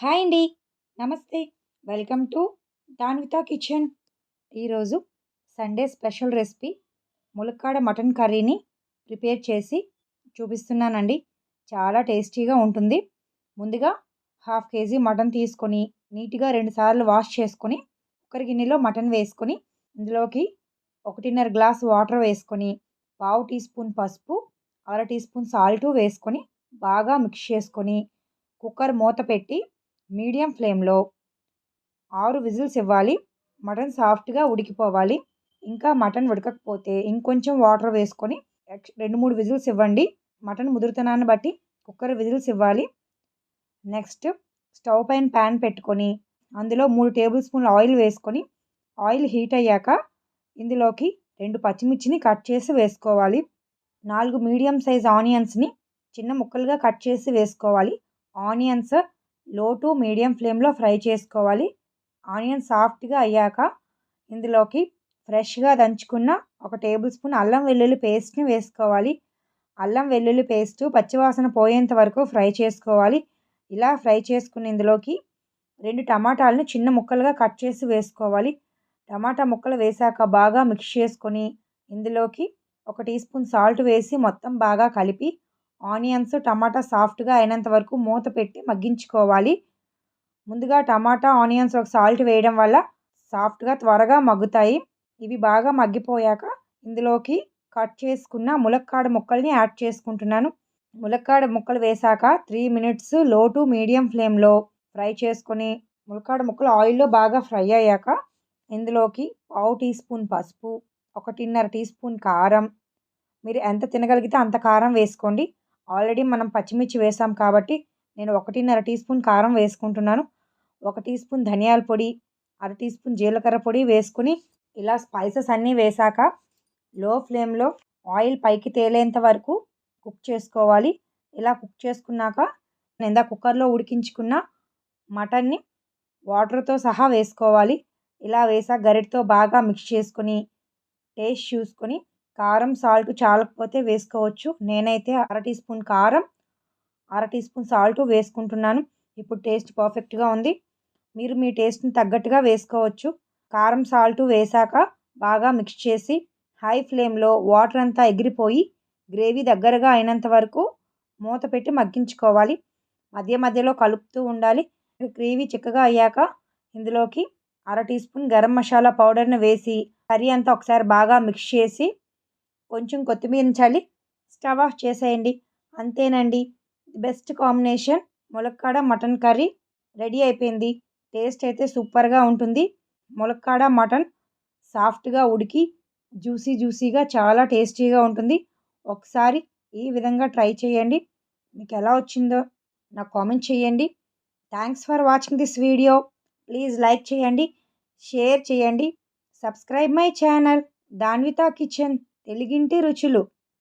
Hi అండి. నమస్తే. Welcome to Danvita kitchen. ఈరోజు సండే స్పెషల్ రెసిపీ ములక్కాడ మటన్ కర్రీని ప్రిపేర్ చేసి చూపిస్తున్నానండి. చాలా టేస్టీగా ఉంటుంది. ముందుగా హాఫ్ కేజీ మటన్ తీసుకొని నీట్గా రెండుసార్లు వాష్ చేసుకొని కుక్కర్ గిన్నెలో మటన్ వేసుకొని ఇందులోకి ఒకటిన్నర గ్లాస్ వాటర్ వేసుకొని పావు టీ స్పూన్ పసుపు అర టీ స్పూన్ సాల్ట్ వేసుకొని బాగా మిక్స్ చేసుకొని కుక్కర్ మూత పెట్టి మీడియం ఫ్లేమ్లో ఆరు విజిల్స్ ఇవ్వాలి. మటన్ సాఫ్ట్గా ఉడికిపోవాలి. ఇంకా మటన్ ఉడకకపోతే ఇంకొంచెం వాటర్ వేసుకొని రెండు మూడు విజిల్స్ ఇవ్వండి. మటన్ ముదురుతనాన్ని బట్టి కుక్కర్ విజిల్స్ ఇవ్వాలి. నెక్స్ట్ స్టవ్ పైన ప్యాన్ పెట్టుకొని అందులో మూడు టేబుల్ స్పూన్ల ఆయిల్ వేసుకొని ఆయిల్ హీట్ అయ్యాక ఇందులోకి రెండు పచ్చిమిర్చిని కట్ చేసి వేసుకోవాలి. నాలుగు మీడియం సైజ్ ఆనియన్స్ని చిన్న ముక్కలుగా కట్ చేసి వేసుకోవాలి. ఆనియన్స్ లో టు మీడియం ఫ్లేమ్లో ఫ్రై చేసుకోవాలి. ఆనియన్ సాఫ్ట్గా అయ్యాక ఇందులోకి ఫ్రెష్గా దంచుకున్న ఒక టేబుల్ స్పూన్ అల్లం వెల్లుల్లి పేస్ట్ని వేసుకోవాలి. అల్లం వెల్లుల్లి పేస్ట్ పచ్చివాసన పోయేంత వరకు ఫ్రై చేసుకోవాలి. ఇలా ఫ్రై చేసుకున్న ఇందులోకి రెండు టమాటాలను చిన్న ముక్కలుగా కట్ చేసి వేసుకోవాలి. టమాటా ముక్కలు వేసాక బాగా మిక్స్ చేసుకొని ఇందులోకి ఒక టీ స్పూన్ సాల్ట్ వేసి మొత్తం బాగా కలిపి ఆనియన్స్ టమాటా సాఫ్ట్గా అయినంత వరకు మూత పెట్టి మగ్గించుకోవాలి. ముందుగా టమాటా ఆనియన్స్ ఒక సాల్ట్ వేయడం వల్ల సాఫ్ట్గా త్వరగా మగ్గుతాయి. ఇవి బాగా మగ్గిపోయాక ఇందులోకి కట్ చేసుకున్న ములక్కాడ ముక్కల్ని యాడ్ చేసుకుంటున్నాను. ములక్కాడ ముక్కలు వేసాక త్రీ మినిట్స్లో టు మీడియం ఫ్లేమ్లో ఫ్రై చేసుకొని ములక్కాడ ముక్కలు ఆయిల్లో బాగా ఫ్రై అయ్యాక ఇందులోకి పావు టీ స్పూన్ పసుపు ఒకటిన్నర టీ స్పూన్ కారం. మీరు ఎంత తినగలిగితే అంత కారం వేసుకోండి. ఆల్రెడీ మనం పచ్చిమిర్చి వేసాం కాబట్టి నేను ఒకటిన్నర టీ స్పూన్ కారం వేసుకుంటున్నాను. ఒక టీ స్పూన్ ధనియాల పొడి అర టీ స్పూన్ జీలకర్ర పొడి వేసుకుని ఇలా స్పైసెస్ అన్నీ వేసాక లో ఫ్లేమ్లో ఆయిల్ పైకి తేలేంత వరకు కుక్ చేసుకోవాలి. ఇలా కుక్ చేసుకున్నాక నేను కుక్కర్లో ఉడికించుకున్న మటన్ని వాటర్తో సహా వేసుకోవాలి. ఇలా వేసాక గరిటతో బాగా మిక్స్ చేసుకొని టేస్ట్ చూసుకొని కారం సాల్ట్ చాలకపోతే వేసుకోవచ్చు. నేనైతే అర టీ స్పూన్ కారం అర టీ స్పూన్ సాల్ట్ వేసుకుంటున్నాను. ఇప్పుడు టేస్ట్ పర్ఫెక్ట్గా ఉంది. మీరు మీ టేస్ట్ని తగ్గట్టుగా వేసుకోవచ్చు. కారం సాల్ట్ వేసాక బాగా మిక్స్ చేసి హై ఫ్లేమ్లో వాటర్ అంతా ఎగిరిపోయి గ్రేవీ దగ్గరగా అయినంత వరకు మూత పెట్టి మగ్గించుకోవాలి. మధ్య మధ్యలో కలుపుతూ ఉండాలి. గ్రేవీ చిక్కగా అయ్యాక ఇందులోకి అర టీ స్పూన్ గరం మసాలా పౌడర్ని వేసి కర్రీ అంతా ఒకసారి బాగా మిక్స్ చేసి కొంచెం కొత్తిమీర చల్లి స్టవ్ ఆఫ్ చేసేయండి. అంతేనండి. Best combination. ములక్కాడ మటన్ కర్రీ రెడీ అయిపోయింది. టేస్ట్ అయితే సూపర్గా ఉంటుంది. ములక్కాడ మటన్ సాఫ్ట్గా ఉడికి జ్యూసీ జ్యూసీగా చాలా టేస్టీగా ఉంటుంది. ఒకసారి ఈ విధంగా ట్రై చేయండి. మీకు ఎలా వచ్చిందో నాకు కామెంట్ చేయండి. Thanks for watching this video. Please like చేయండి షేర్ చేయండి. Subscribe my channel. Danvita kitchen. తెలుగింటి రుచులు.